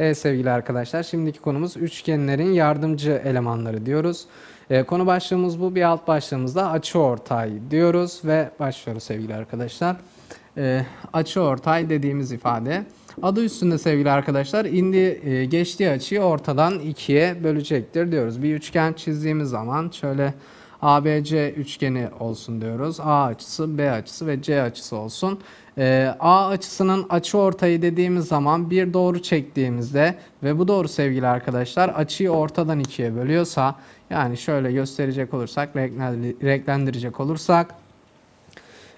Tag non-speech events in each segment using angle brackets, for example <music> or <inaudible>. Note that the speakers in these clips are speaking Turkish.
Evet sevgili arkadaşlar şimdiki konumuz üçgenlerin yardımcı elemanları diyoruz. Ee, konu başlığımız bu. Bir alt başlığımızda açıortay diyoruz ve başlıyoruz sevgili arkadaşlar. Ee, açıortay dediğimiz ifade adı üstünde sevgili arkadaşlar indi e, geçtiği açıyı ortadan ikiye bölecektir diyoruz. Bir üçgen çizdiğimiz zaman şöyle ABC üçgeni olsun diyoruz. A açısı, B açısı ve C açısı olsun. Ee, A açısının açı ortayı dediğimiz zaman bir doğru çektiğimizde ve bu doğru sevgili arkadaşlar açıyı ortadan ikiye bölüyorsa yani şöyle gösterecek olursak renklendirecek olursak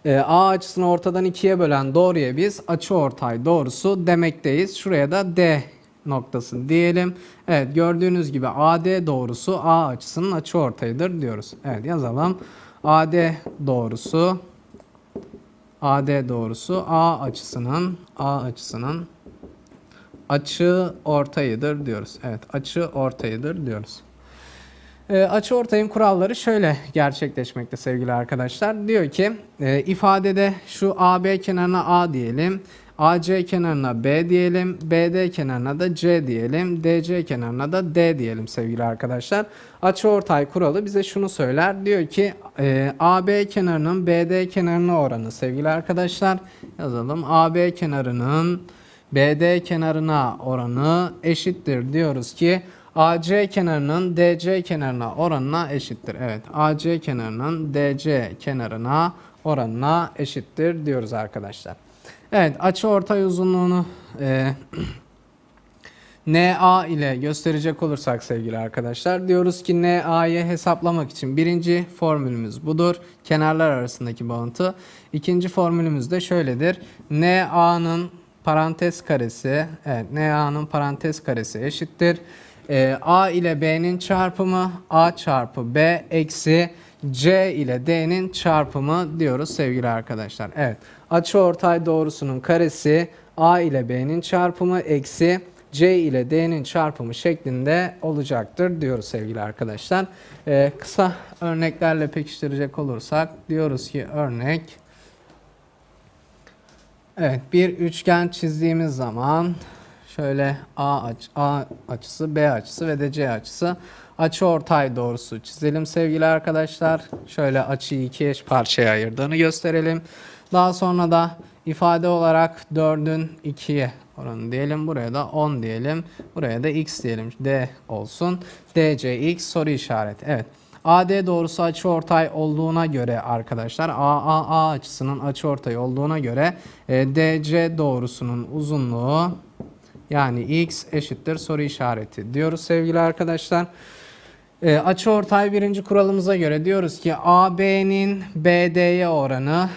e, A açısını ortadan ikiye bölen doğruya biz açı ortay doğrusu demekteyiz. Şuraya da D noktası diyelim. Evet gördüğünüz gibi AD doğrusu A açısının açı ortayıdır diyoruz. Evet yazalım. AD doğrusu AD doğrusu A açısının A açısının açı ortayıdır diyoruz. Evet açı ortayıdır diyoruz. E, açı ortayın kuralları şöyle gerçekleşmekte sevgili arkadaşlar. Diyor ki e, ifadede şu AB kenarına A diyelim. AC kenarına B diyelim. BD kenarına da C diyelim. DC kenarına da D diyelim sevgili arkadaşlar. Açıortay kuralı bize şunu söyler. Diyor ki e, AB kenarının BD kenarına oranı sevgili arkadaşlar. Yazalım. AB kenarının BD kenarına oranı eşittir. Diyoruz ki AC kenarının DC kenarına oranına eşittir. Evet AC kenarının DC kenarına oranına eşittir diyoruz arkadaşlar. Evet açı ortay uzunluğunu e, <clears throat> NA ile gösterecek olursak sevgili arkadaşlar diyoruz ki NA'yı hesaplamak için birinci formülümüz budur. Kenarlar arasındaki bağıntı. İkinci formülümüz de şöyledir. NA'nın parantez karesi evet NA'nın parantez karesi eşittir. E, A ile B'nin çarpımı A çarpı B eksi C ile D'nin çarpımı diyoruz sevgili arkadaşlar. Evet. Açıortay doğrusunun karesi A ile B'nin çarpımı eksi C ile D'nin çarpımı şeklinde olacaktır diyoruz sevgili arkadaşlar. Ee, kısa örneklerle pekiştirecek olursak diyoruz ki örnek Evet bir üçgen çizdiğimiz zaman şöyle A, aç, A açısı, B açısı ve de C açısı açı ortay doğrusu çizelim sevgili arkadaşlar. Şöyle açıyı iki eş parçaya ayırdığını gösterelim. Daha sonra da ifade olarak 4'ün 2'ye oranı diyelim. Buraya da 10 diyelim. Buraya da x diyelim. D olsun. DC x soru işareti. Evet. AD doğrusu açı ortay olduğuna göre arkadaşlar AAA açısının açı ortay olduğuna göre e, DC doğrusunun uzunluğu yani x eşittir soru işareti diyoruz sevgili arkadaşlar. E, açı ortay birinci kuralımıza göre diyoruz ki AB'nin BD'ye oranı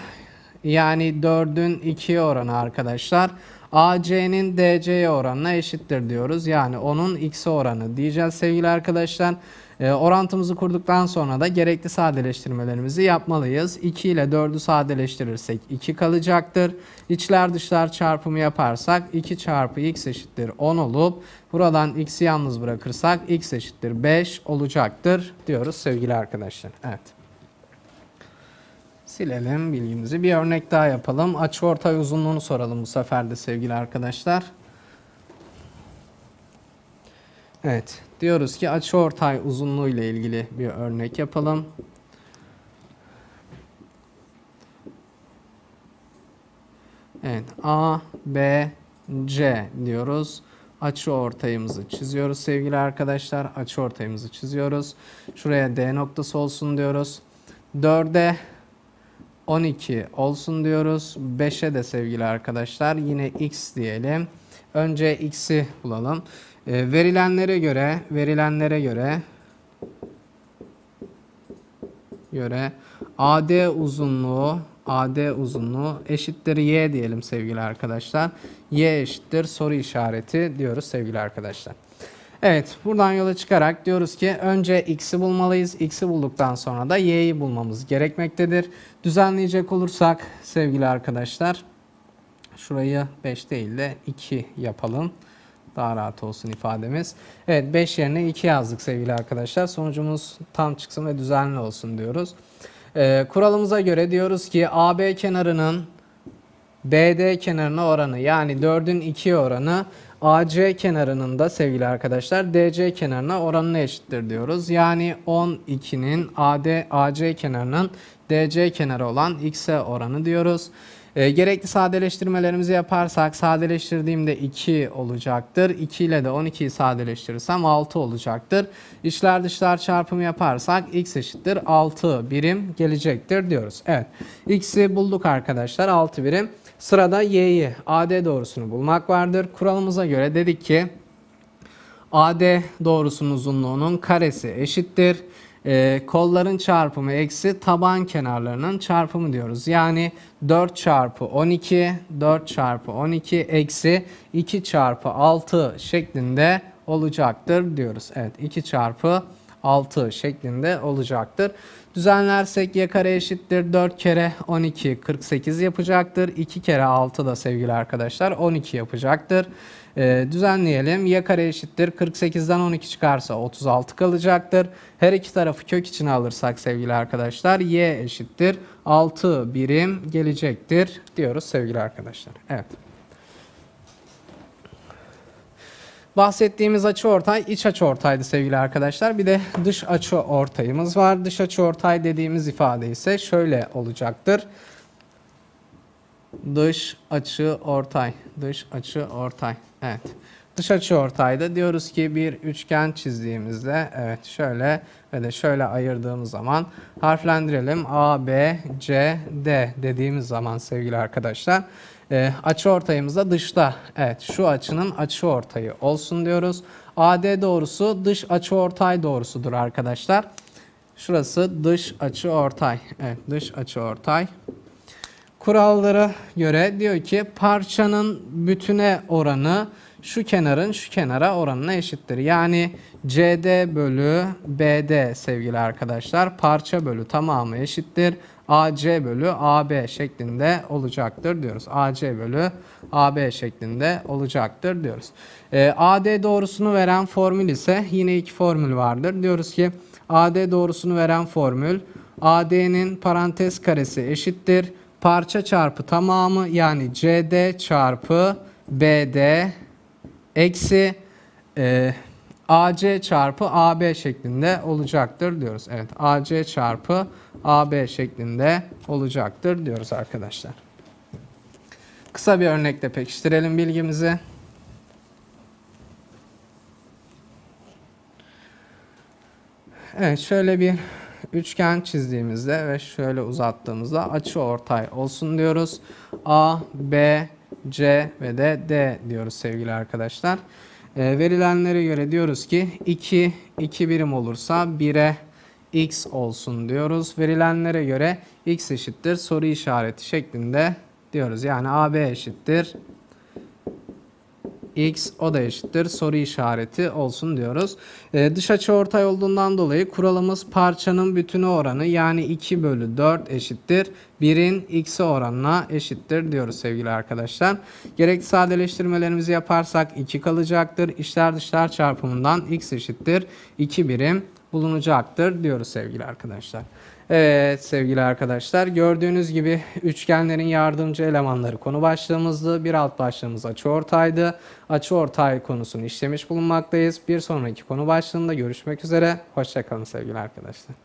yani 4'ün 2'ye oranı arkadaşlar. AC'nin DC'ye oranına eşittir diyoruz. Yani onun X oranı diyeceğiz sevgili arkadaşlar. E, orantımızı kurduktan sonra da gerekli sadeleştirmelerimizi yapmalıyız. 2 ile 4'ü sadeleştirirsek 2 kalacaktır. İçler dışlar çarpımı yaparsak 2 çarpı x eşittir 10 olup buradan x'i yalnız bırakırsak x eşittir 5 olacaktır diyoruz sevgili arkadaşlar. Evet. Silelim bilgimizi. Bir örnek daha yapalım. Açıortay uzunluğunu soralım bu sefer de sevgili arkadaşlar. Evet. Diyoruz ki açıortay uzunluğu ile ilgili bir örnek yapalım. Evet. A, B, C diyoruz. Açı ortayımızı çiziyoruz sevgili arkadaşlar. Açı ortayımızı çiziyoruz. Şuraya D noktası olsun diyoruz. 4'e 12 olsun diyoruz. 5'e de sevgili arkadaşlar yine x diyelim. Önce x'i bulalım. E, verilenlere göre verilenlere göre göre AD uzunluğu AD uzunluğu eşittir y diyelim sevgili arkadaşlar. Y eşittir soru işareti diyoruz sevgili arkadaşlar. Evet buradan yola çıkarak diyoruz ki önce x'i bulmalıyız. X'i bulduktan sonra da y'yi bulmamız gerekmektedir. Düzenleyecek olursak sevgili arkadaşlar şurayı 5 değil de 2 yapalım. Daha rahat olsun ifademiz. Evet 5 yerine 2 yazdık sevgili arkadaşlar. Sonucumuz tam çıksın ve düzenli olsun diyoruz. Ee, kuralımıza göre diyoruz ki AB kenarının BD kenarına oranı yani 4'ün 2'ye oranı AC kenarının da sevgili arkadaşlar DC kenarına oranına eşittir diyoruz. Yani 12'nin AD AC kenarının DC kenarı olan x'e oranı diyoruz. E, gerekli sadeleştirmelerimizi yaparsak sadeleştirdiğimde 2 olacaktır. 2 ile de 12'yi sadeleştirirsem 6 olacaktır. İçler dışlar çarpımı yaparsak x eşittir 6 birim gelecektir diyoruz. Evet x'i bulduk arkadaşlar 6 birim. Sırada y'yi AD doğrusunu bulmak vardır. Kuralımıza göre dedik ki AD doğrusunun uzunluğunun karesi eşittir. Ee, kolların çarpımı eksi taban kenarlarının çarpımı diyoruz. Yani 4 çarpı 12, 4 çarpı 12 eksi 2 çarpı 6 şeklinde olacaktır diyoruz. Evet 2 çarpı 6 şeklinde olacaktır. Düzenlersek y kare eşittir 4 kere 12 48 yapacaktır. 2 kere 6 da sevgili arkadaşlar 12 yapacaktır. Ee, düzenleyelim. y kare eşittir 48'den 12 çıkarsa 36 kalacaktır. Her iki tarafı kök içine alırsak sevgili arkadaşlar y eşittir 6 birim gelecektir diyoruz sevgili arkadaşlar. Evet. Bahsettiğimiz açı ortay iç açı ortaydı sevgili arkadaşlar. Bir de dış açı ortayımız var. Dış açı ortay dediğimiz ifade ise şöyle olacaktır. Dış açı ortay. Dış açı ortay. Evet. Dış açı ortayda diyoruz ki bir üçgen çizdiğimizde evet şöyle ve de şöyle ayırdığımız zaman harflendirelim. A, B, C, D dediğimiz zaman sevgili arkadaşlar e, açı ortayımız da dışta. Evet şu açının açı ortayı olsun diyoruz. AD doğrusu dış açı ortay doğrusudur arkadaşlar. Şurası dış açı ortay. Evet dış açı ortay. Kurallara göre diyor ki parçanın bütüne oranı şu kenarın şu kenara oranına eşittir. Yani CD bölü BD sevgili arkadaşlar parça bölü tamamı eşittir. AC bölü AB şeklinde olacaktır diyoruz. AC bölü AB şeklinde olacaktır diyoruz. E, AD doğrusunu veren formül ise yine iki formül vardır. Diyoruz ki AD doğrusunu veren formül AD'nin parantez karesi eşittir. Parça çarpı tamamı yani CD çarpı BD eksi e, AC çarpı AB şeklinde olacaktır diyoruz. Evet AC çarpı AB şeklinde olacaktır diyoruz arkadaşlar. Kısa bir örnekle pekiştirelim bilgimizi. Evet şöyle bir üçgen çizdiğimizde ve şöyle uzattığımızda açı ortay olsun diyoruz. A, B, C ve de D diyoruz sevgili arkadaşlar. E, verilenlere göre diyoruz ki 2, 2 birim olursa 1'e x olsun diyoruz. Verilenlere göre x eşittir soru işareti şeklinde diyoruz. Yani AB eşittir x o da eşittir soru işareti olsun diyoruz. Ee, dış açı ortay olduğundan dolayı kuralımız parçanın bütünü oranı yani 2 bölü 4 eşittir 1'in x'e oranına eşittir diyoruz sevgili arkadaşlar. Gerekli sadeleştirmelerimizi yaparsak 2 kalacaktır. İçler dışlar çarpımından x eşittir 2 birim bulunacaktır diyoruz sevgili arkadaşlar. Evet sevgili arkadaşlar gördüğünüz gibi üçgenlerin yardımcı elemanları konu başlığımızdı. Bir alt başlığımız açıortaydı. Açıortay konusunu işlemiş bulunmaktayız. Bir sonraki konu başlığında görüşmek üzere. Hoşçakalın sevgili arkadaşlar.